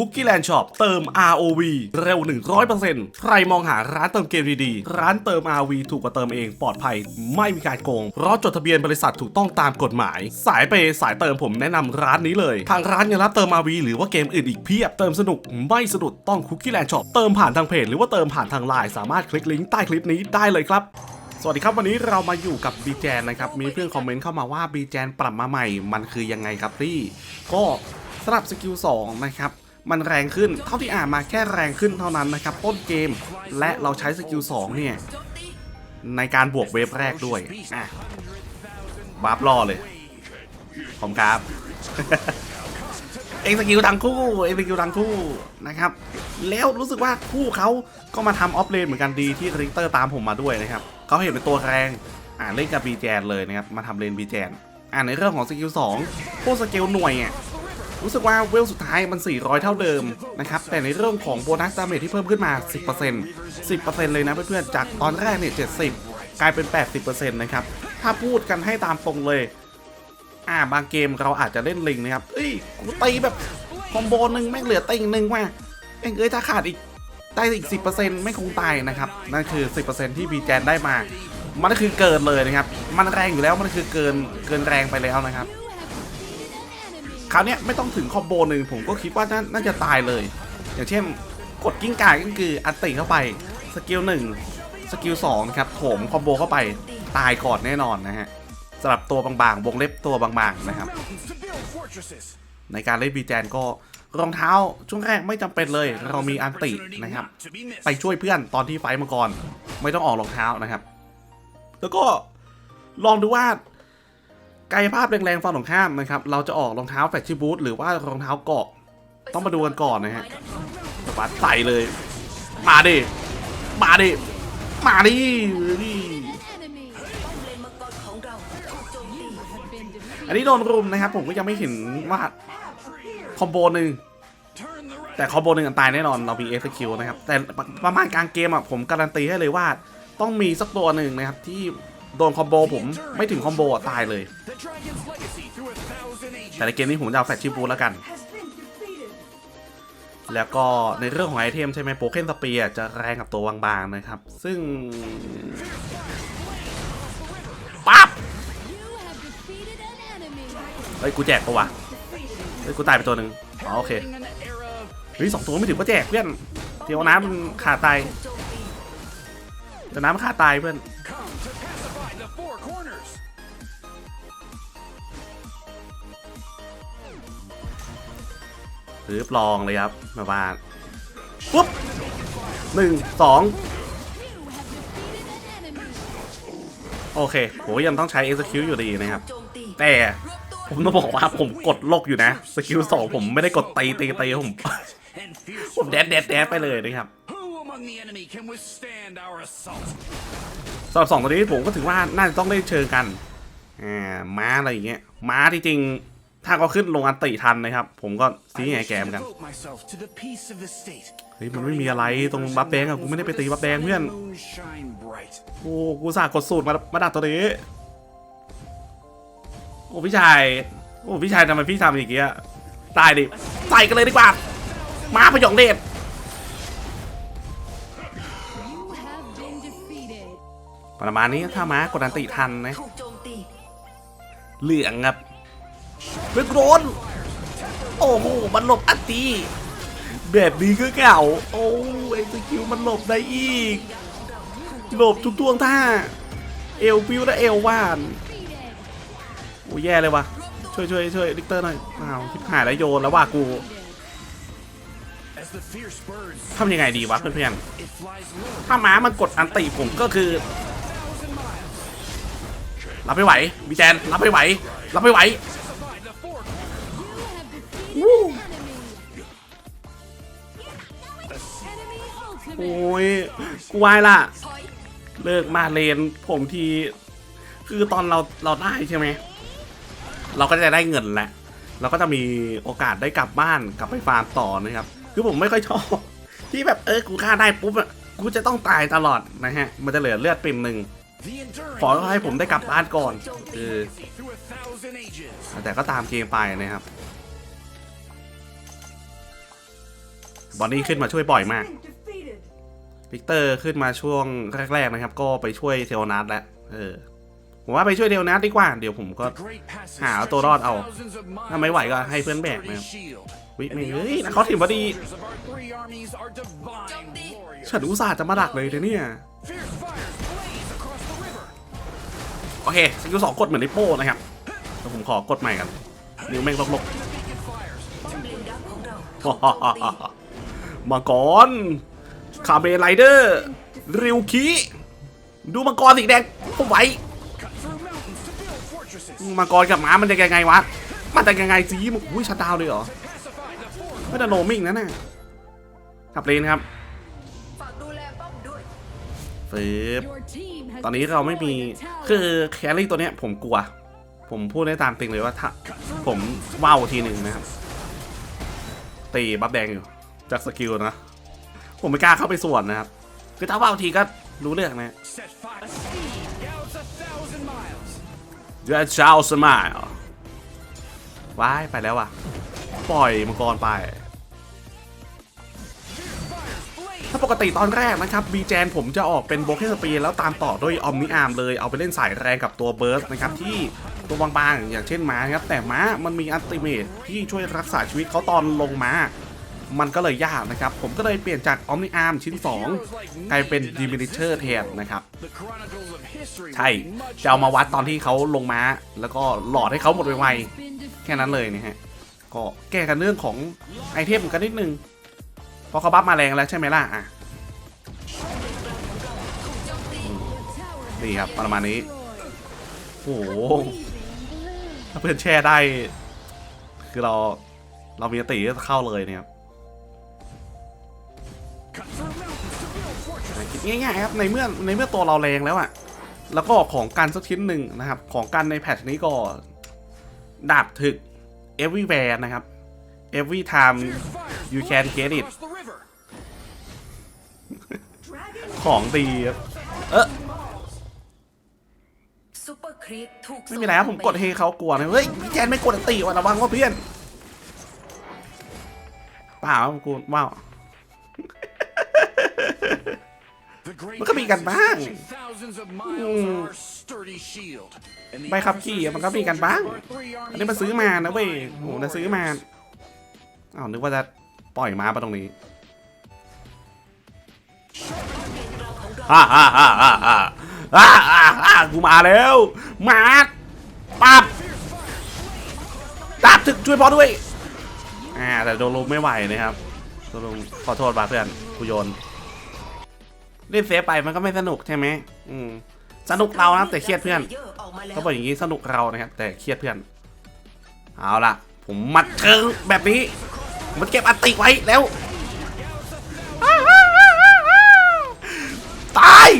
Cookie Land Shop เติม ROV เร็ว 100%ใครมองหาร้านเติมเกมดีๆ ร้านเติม ROV ถูกกว่าเติมเองปลอดภัย ไม่มีการโกง เพราะจดทะเบียนบริษัทถูกต้องตามกฎหมาย สายเปย์สายเติมผมแนะนำร้านนี้เลย ทางร้านยังรับเติม ROV หรือว่าเกมอื่นอีกเพียบ เติมสนุกไม่สะดุดต้อง Cookie Land Shop เติมผ่านทางเพจหรือว่าเติมผ่านทางไลน์สามารถคลิกลิงก์ใต้คลิปนี้ได้เลยครับสวัสดีครับวันนี้เรามาอยู่กับ b ีแจนนะครับมีเพื่อนคอมเมนต์เข้ามาว่า b ีแจนปรับมาใหม่ มันคือยังไงครับพี่ ก็สำหรับสกิล2นะครับ มันแรงขึ้น เท่าที่อ่านมาแค่แรงขึ้นเท่านั้นนะครับ ต้นเกม และเราใช้สกิล2เนี่ย ในการบวกเวฟแรกด้วย อะบัฟรอเลยผมครับเอ็กสกิลทั้งคู่เอ็กสกิลทั้งคู่นะครับ แล้วรู้สึกว่าคู่เขาก็มาทำออฟเลนเหมือนกันดีที่ริกเตอร์ตามผมมาด้วยนะครับเขาเห็นเป็นตัวแรงอ่าเล่นกับบีแจนเลยนะครับ มาทำเลนบีแจนอ่าในเรื่องของสกิล2พวกสกิลหน่วยอะ รู้สึกว่าเวลสุดท้ายมัน 400 เท่าเดิมนะครับ แต่ในเรื่องของโบนัสดาเมจที่เพิ่มขึ้นมา 10% 10%เลยนะเพื่อนๆ จากตอนแรกเนี่ย 70 กลายเป็น 80%นะครับ ถ้าพูดกันให้ตามตรงเลย อ่าบางเกมเราอาจจะเล่นลิงนะครับ เอ้ยกูตีแบบคอมโบหนึ่งแม่งเหลือติงหนึ่งว่ะเอ้ยเอ้ยถ้าขาดอีกได้อีก 10%ไม่คงตายนะครับ นั่นคือ 10%ที่บีแจนได้มา มันก็คือเกินเลยนะครับ มันแรงอยู่แล้วมันคือเกินเกินแรงไปแล้วนะครับ คราวเนี้ยไม่ต้องถึงคอมโบหนึ่งผมก็คิดว่าน่านาจะตายเลย อย่างเช่นกดกิ้งก่าก็คืออัตติเข้าไปสกิลหนึ่งสกิลสองนะครับโถมคอมโบเข้าไปตายก่อนแน่นอนนะฮะสำหรับตัวบางๆวงเล็บตัวบางๆนะครับ ในการเล่นบีแจนก็รองเท้าช่วงแรกไม่จำเป็นเลย เรามีอันตินะครับ ไปช่วยเพื่อนตอนที่ไฟมาก่อน ไม่ต้องออกรองเท้านะครับ แล้วก็ลองดูว่า กายภาพแรงๆฝั่งตรงข้ามนะครับ เราจะออกรองเท้าแฟชชี่บูทหรือว่ารองเท้าเกาะ ต้องมาดูกันก่อนนะฮะปัดใส่เลย มาดิ มาดิ มาดิดิอันนี้โดนรุมนะครับ ผมก็ยังไม่เห็นว่าคอมโบหนึ่งแต่คอมโบหนึ่งอันตายแน่นอนเรามีเอฟคิวนะครับ แต่ประมาณกลางเกมอะผมการันตีให้เลยว่า ต้องมีสักตัวหนึ่งนะครับที่ โดนคอมโบผมไม่ถึงคอมโบอะตายเลย แต่ในเกมนี้ผมจะเอาแฟชชิบูแล้วกัน แล้วก็ในเรื่องของไอเทมใช่ไหมโปเกนสเปียจะแรงกับตัวบางๆนะครับ ซึ่งปั๊บเฮ้ยกูแจกปะวะเฮ้ยกูตายไปตัวหนึ่งอ๋อโอเคเฮ้ยสองตัวไม่ถือว่าแจกเพื่อนเที่ยวน้ำมันขาดตายแต่น้ำมันขาดตายเพื่อน หรือปลองเลยครับ มาบ้านปุ๊บหนึ่งสองโอเคผมยังต้องใช้ execute อยู่ดีนะครับ แต่ผมต้องบอกว่าผมกดโลกอยู่นะ สกิลสองผมไม่ได้กดตีตีตีผม ผมแดดแดดแดดไปเลยนะครับสำหรับสองตัวนี้ผมก็ถือว่าน่าจะต้องเล่นเชิงกันอ่าม้าอะไรอย่างเงี้ยม้าที่จริง ถ้าเขาขึ้นลงอันติทันนะครับ ผมก็ซีแง่แกเหมอนกัน Devote myself to the peace of the state. เฮ้ยมันไม่มีอะไรตรงบัฟแดงอะกูไม่ได้ไปตีบัฟแดงเพื่อน Moon shine bright. โอ้กูสากดสูตรมามาดักตัวนี้ โอ้พี่ชาย โอ้พี่ชายทำไมพี่ทำอย่างเงี้ยตายดิใส่กันเลยดีกว่า มาพยองเดชประมาณนี้ถ้าม้ากดอันติทันนะถูกโจมตีเหลืองครับ เลือกโดนโอ้โห มันหลบอันตีแบบนี้ก็เก่า โอ้ไอ้สกิลมันหลบได้อีก หลบทุกท่วงท่า เอลพิวและเอลวานโอ้แย่เลยวะช่วยช่วยช่วยลิกเตอร์หน่อย อ้าวทิพหายแล้วโยนแล้วว่ากูทำยังไงดีวะเพื่อนๆ ถ้าม้ามันกดอันติผมก็คือ รับไม่ไหวบีแจนรับไม่ไหว รับไม่ไหว โอ้ยกูวายล่ะ เลิกมาเลนผมที คือตอนเราเราได้ใช่ไหม เราก็จะได้เงินแหละ เราก็จะมีโอกาสได้กลับบ้านกลับไปฟาร์มต่อนะครับ คือผมไม่ค่อยชอบ ที่แบบเออกูฆ่าได้ปุ๊บอะกูจะต้องตายตลอดนะฮะ มันจะเหลือเลือดปิ่มหนึ่งขอให้ผมได้กลับบ้านก่อน คือ แต่ก็ตามเกมไปนะครับ บอนนี่ขึ้นมาช่วยบ่อยมาก Been defeated. วิกเตอร์ขึ้นมาช่วงแรกๆนะครับ ก็ไปช่วยเทโอนัสแล้วเออผมว่าไปช่วยเทโอนัสดีกว่า เดี๋ยวผมก็ The great passes หาเอาตัวรอดเอา stretching thousands of miles ถ้าไม่ไหวก็ให้เพื่อนแบก sturdy นะครับ shield. วิ And ไม่ the เฮ้ย ultimate นะเขาถือว่าดี soldiers of our three armies are divine warriors. ฉันอุตส่าห์จะมาดักเลยแต่เนี่ย Fierce fires blaze across the river. โอเคสกิลสองกดเหมือนลิโป้นะครับเดี๋ยวผมขอกดใหม่กัน นิ้วแม่งลก The beacon fires. ๆ มังกรคาเบไรเดอร์ ริวคิดูมังกรสีแดงผมไว้มังกรกับม้ามันจะยังไงวะ มันจะยังไงจีมันอุ้ยชัดดาวเลยเหรอไม่แต่โนมิงนั่นน่ะขับเลนครับฝากดูแลป้อมด้วยฟืบตอนนี้เราไม่มีคือแครี่ตัวเนี้ยผมกลัว ผมพูดได้ตามจริงเลยว่าถ้าผมว่าวทีหนึ่งนะครับตีบัฟแดงอยู่ จากสกิลนะ ผมไม่กล้าเข้าไปส่วนนะครับ คือถ้าว่าวทีก็รู้เรื่องนะ Set fire. A steed gallops a thousand miles. เดชชาวสมายว้ายไปแล้วว่ะ ปล่อยมังกรไป Fires blaze. ถ้าปกติตอนแรกนะครับบีแจนผมจะออกเป็นโบเกนสปีแล้วตามต่อด้วยออมนิอาร์มเลยเอาไปเล่นสายแรงกับตัวเบิร์สนะครับที่ตัวบางๆ อย่างเช่นม้านะครับ แต่ม้ามันมีอัลติเมทที่ช่วยรักษาชีวิตเขาตอนลงม้า มันก็เลยยากนะครับ ผมก็เลยเปลี่ยนจากออมนิอาร์มชิ้น 2 กลายเป็นดิมินิเชอร์แทนนะครับ The chronicles of history ใช่ will be much จะเอามาวัดตอนที่เขาลงม้า แล้วก็หลอดให้เขาหมดไว Been ๆ defeated. แค่นั้นเลยนะฮะ ก็แก้กันเรื่องของไอเทมกันนิดนึงเพราะเขาบัฟมาแรงแล้วใช่ไหมล่ะอะ The tower นี่ครับประมาณนี้ destroyed. โอ้โห Breathing blue. ถ้าเพื่อนแช่ได้ คือเราเรามีสติก็เข้าเลยเนี่ยครับ ง่ายๆครับในเมื่อในเมื่อตัวเราแรงแล้วอะแล้วก็ของกันสักชิ้นหนึ่งนะครับ ของกันในแพทช์นี้ก็ดาบถึก everywhere นะครับ every time You can get it. ของดีครับเออไม่มีแล้วผมกดเฮเขากลัวนะเฮ้ยพี่แจนไม่กดตีว่ะระวังว่าเพื่อนเปล่ากูว้าว มันก็มีกันบ้างใบขับขี่มันก็มีกันบ้าง อันนี้มาซื้อมานะเว้ยโหนะซื้อมาอ้าวนึกว่าจะปล่อยมาปะตรงนี้ฮ่าฮ่าฮ่าฮ่าฮ่าฮ่าฮ่ากูมาแล้วมาปับตับถึกช่วยพอด้วยอ่าแต่โดนลมไม่ไหวนะครับโดนลมขอโทษบาเพื่อนกูโยน เล่นเซฟไปมันก็ไม่สนุกใช่ไหมอืมสนุกเรานะแต่เครียดเพื่อนกมาแล้วเขาบอกอย่างนี้สนุกเรานะครับ แต่เครียดเพื่อน เอาล่ะ ผมมัดเชิงแบบนี้มันเก็บอัติไว้แล้วตาย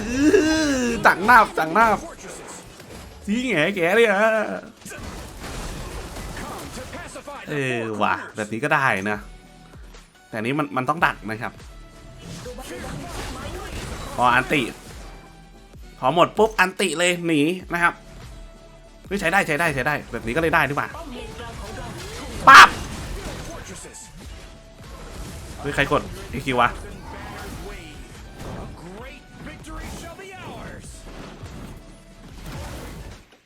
อื้อจังหน้าบจังหน้าบ Fortresses ทีแง่แก่เลยอะเออว่ะแบบนี้ก็ได้นะ แต่นี้มันมันต้องดักนะครับ พออันติ พอหมดปุ๊บอันติเลยหนีนะครับเฮ้ยใช้ได้ใช้ได้ใช้ได้ แบบนี้ก็เลยได้ดีกว่าปั๊บเฮ้ยใครกดไอคิววะ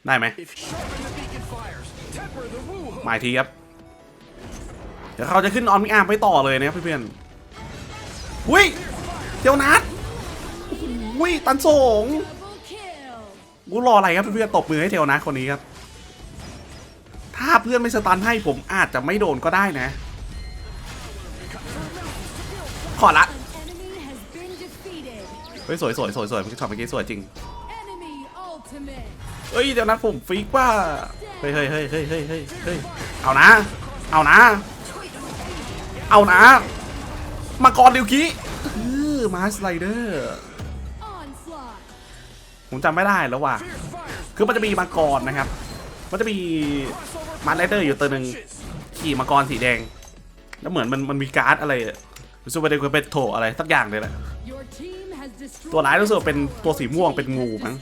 ได้ไหมหมายทีครับ เดี๋ยวเขาจะขึ้นออนมิอาร์มไปต่อเลยนะครับเพื่อนๆหุ้ยเทียวนัด หุ้ยตันสงกูรออะไรครับเพื่อนๆตบมือให้เทียวนัดคนนี้ครับ ถ้าเพื่อนไม่สตันให้ผมอาจจะไม่โดนก็ได้นะ ขอละเฮ้ยสวยสวยสวยสวยช็อตเมื่อกี้สวยจริงเฮ้ยเดี๋ยวนะผมฟีกว่าเฮ้ยเฮ้ยเฮ้ยเฮ้ยเฮ้ยเฮ้ยเอานะ เอานะ เอานะมังกรดิวคิเออมาสไลเดอร์ ผมจำไม่ได้แล้วว่ะคือมันจะมีมังกรนะครับ มันจะมีมาสไลเดอร์อยู่ตัวหนึ่งขี่มังกรสีแดง แล้วเหมือนมันมันมีการ์ดอะไรซูเปอร์เดคเป็นโถอะไรสักอย่างเลยแหละตัวร้ายรู้สึกเป็นตัวสีม่วงเป็นงูมั้ง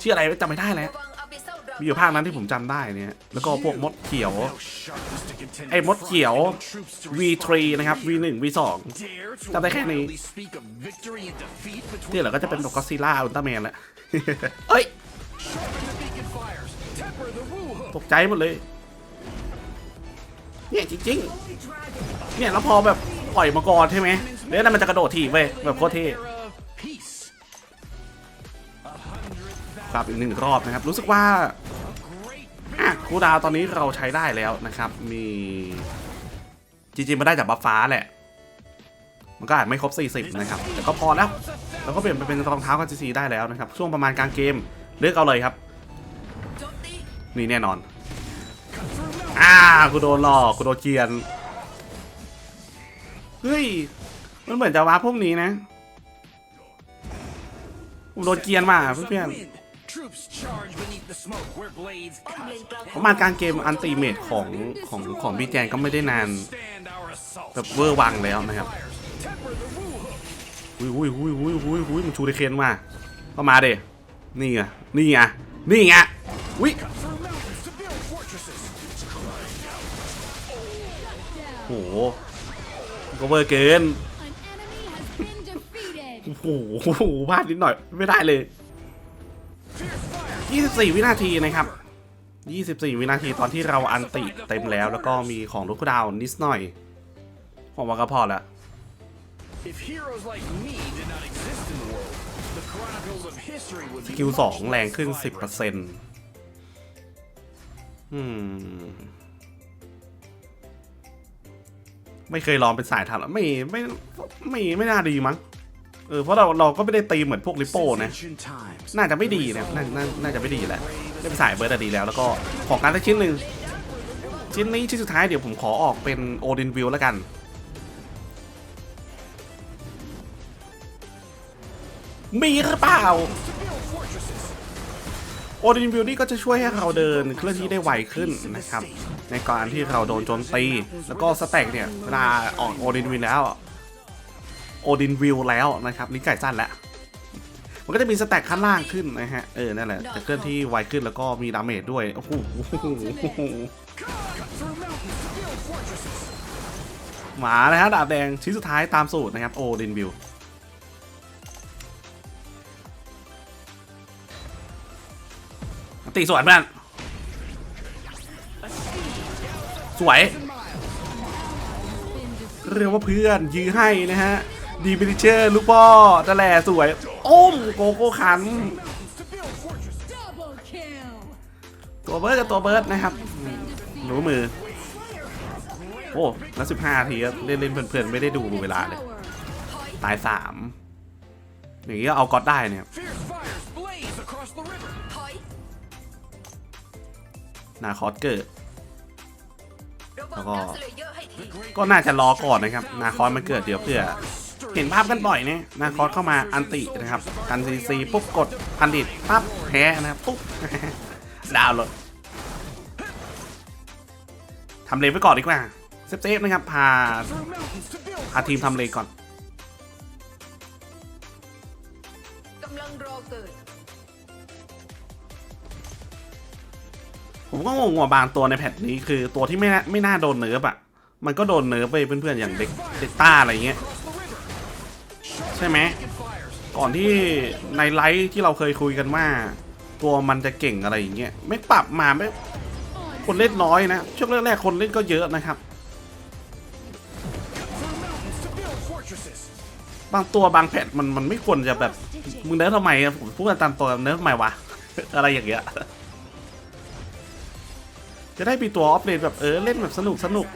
ชื่ออะไรจำไม่ได้แล้ว มีอยู่ภาคนั้นที่ผมจำได้เนี่ยแล้วก็พวกมดเขียว How sharp is to contend ไอ้มดเขียว with troops to V3 นะครับ V1 V2 dare to จำได้แค่นี้ loudly speak of victory and defeat between ที่เหลือก็จะเป็น us? ก็อดซิลล่าอุลตร้าแมนแหละเอ้ย Sharpen the beacon fires. Temper the woo hook. ตกใจหมดเลย เนี่ยจริงๆ เนี่ยแล้วพอแบบปล่อยมังกรใช่ไหมแล้วนั่นมันจะกระโดดถีบเว้ยแบบโคตรเท่ Era of peace. A hundred กลับอีกหนึ่งรอบนะครับ รู้สึกว่า great อะ คูดาวตอนนี้เราใช้ได้แล้วนะครับ มีจริงๆมันได้จากบัฟฟ้าแหละ มันก็อาจไม่ครบ 40 นะครับ แต่ก็พอแล้ว แล้วก็เปลี่ยนไปเป็นรองเท้ากับจีซีได้แล้วนะครับ ช่วงประมาณกลางเกมเลือกเอาเลยครับ นี่แน่นอนอ่ากูโดนหลอกกูโดนเกียน เฮ้ย มันเหมือนจะว้าพวกนี้นะกูโดนเกียนมาเพื่อนๆ ประมาณกลางเกมอันติเมตของของของบีแจนก็ไม่ได้นาน Stand our assault. แบบเวอร์วังแล้วนะครับ Fires. Temper the woo hook. อุ้ยอุ้ยอุ้ยอุ้ยอุ้ยอุ้ยมันชูริเคนมาก็มาเด้นี่ไงนี่ไงนี่ไงอุ้ย Cut through mountains to build fortresses. โหก็เวอร์เกิน An enemy has been defeated. โอ้โหพลาดนิดหน่อยไม่ได้เลย Fierce fire. 24 วินาทีนะครับ 24 วินาทีตอนที่เราอันติเต็มแล้ว แล้วก็มีของลูกดาวน์นิดหน่อยผมว่าก็พอแล้ว If heroes like me did not exist in the world, the chronicles of history would ส be กิล much 2แรงขึ้น less vibrant. 10%อืม ไม่เคยลองเป็นสายทันไม่ไม่ไม่ไม่น่าดีมั้ง เออเพราะเราเราก็ไม่ได้ตีเหมือนพวกลิโป้นะ Ancient times. น่าจะไม่ดีนะนานาน่าจะไม่ดีแหละได้เป็นสายเบิร์ดอะดีแล้ว แล้วก็ของการสักชิ้นหนึ่งชิ้นนี้ชิ้นสุดท้ายเดี๋ยวผมขอออกเป็นโอดินวิวแล้วกันมีหรือเปล่าโอดินวิวนี่ก็จะช่วยให้เราเดินเคลื่อนที่ได้ไวขึ้นนะครับ ในการที่เราโดนโจมตี แล้วก็สแต็กเนี่ยเวลาออกโอดินวิวแล้ว โอดินวิวแล้วนะครับลิ้นไก่สั้นแล้วมันก็จะมีสแต็กข้างล่างขึ้นนะฮะ เออ นั่นแหละจะเคลื่อนที่ไวขึ้นแล้วก็มีดาเมจด้วย โอ้โหหมาเลยฮะดาบแดงชิ้นสุดท้ายตามสูตรนะครับ โอดินวิวตีสวนเพื่อนสวย เรียกว่าเพื่อนยื้อให้นะฮะ ดีบิลิเชอร์ลูกพ่อนั่นแหละสวยโอ้มโกโก้ขัน ตัวเบิร์ดกับตัวเบิร์ดนะครับ Been defeated. รู้มือ โอ้แล้วสิบห้าทีเล่นเล่นเพลินๆ ไม่ได้ดูเวลาเลย ตายสามอย่างนี้ก็เอาก๊อตได้เนี่ยนาคอสเกิดแล้วก็ก็น่าจะรอก่อนนะครับ นาคอสมันเกิดเดี๋ยวเพื่อ เห็นภาพกันบ่อยเนี่ยนาคอสเข้ามาอันตินะครับกันซีซีปุ๊บกดพันดิตปั๊บแพ้นะครับปุ๊บดาวเลยทำเลไว้ก่อนดีกว่าเซฟๆนะครับพาพาทีมทำเลก่อนผมก็งงว่าบางตัวในแพทนี้คือตัวที่ไม่ไม่น่าโดนเนิร์ฟอะ มันก็โดนเนิร์ฟไปเพื่อนๆอย่างเด็กเด็กต้าอะไรเงี้ย ใช่ไหมก่อนที่ในไลฟ์ที่เราเคยคุยกันว่า ตัวมันจะเก่งอะไรอย่างเงี้ยไม่ปรับมาไม่คนเล่นน้อยนะช่วงแรกๆคนเล่นก็เยอะนะครับ บางตัวบางแพทมันมันไม่ควรจะแบบมึงเนิร์ฟทำไมผมพูดกันตามตัวเนิร์ฟทำไมวะ อะไรอย่างเงี้ยจะได้มีตัวออฟเลนแบบเออเล่นแบบสนุกสนุก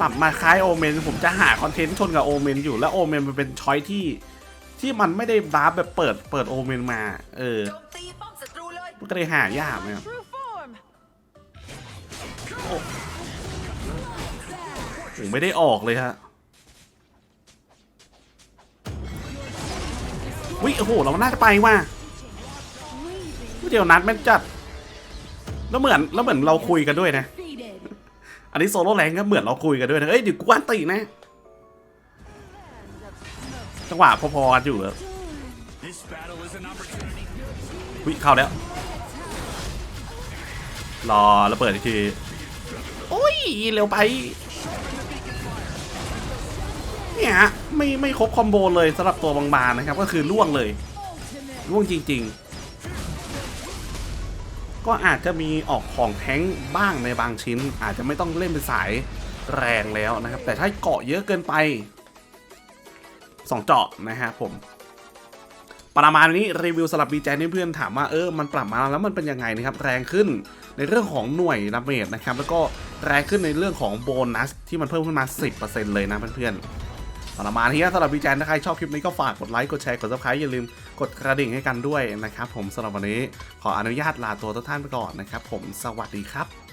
ปรับมาคล้ายโอเมนผมจะหาคอนเทนต์ชนกับโอเมนอยู่แล้วโอเมนมันเป็นช้อยที่ที่มันไม่ได้บาร์ฟแบบเปิดเปิดโอเมนมา เออมันก็เลยหายากนะครับ True form ผมไม่ได้ออกเลยฮะวิโอ้โห เราน่าจะไปว่ะเดี๋ยวนัดแม่นจัด แล้วเหมือนแล้วเหมือนเราคุยกันด้วยนะ อันนี้โซโล่แรงก็เหมือนเราคุยกันด้วยนะเอ้ยเดี๋ยวกูอันตีนะ จังหวะพอๆกันอยู่อะ this battle is an opportunity. วิเข้าแล้ว รอแล้วเปิดอีกที โอ้ย เร็วไป เนี่ยฮะไม่ไม่ครบคอมโบเลยสำหรับตัวบางๆนะครับ ก็คือล่วงเลย ล่วงจริง ๆ ก็อาจจะมีออกของแท้งบ้างในบางชิ้น อาจจะไม่ต้องเล่นเป็นสายแรงแล้วนะครับ แต่ถ้าเกาะเยอะเกินไปสองเจาะนะฮะผมประมาณนี้รีวิวสำหรับบีแจนี่เพื่อนถามว่าเออมันปรับมาแล้วมันเป็นยังไงนะครับแรงขึ้นในเรื่องของหน่วยดาเมจนะครับแล้วก็แรงขึ้นในเรื่องของโบนัสที่มันเพิ่มขึ้นมา 10%เลยนะเพื่อนๆประมาณนี้สำหรับบีแจนถ้าใครชอบคลิปนี้ก็ฝากกดไลค์กดแชร์กดซับสไครต์อย่าลืม กดกระดิ่งให้กันด้วยนะครับผมสำหรับวันนี้ขออนุญาตลาตัวทุกท่านไปก่อนนะครับผมสวัสดีครับ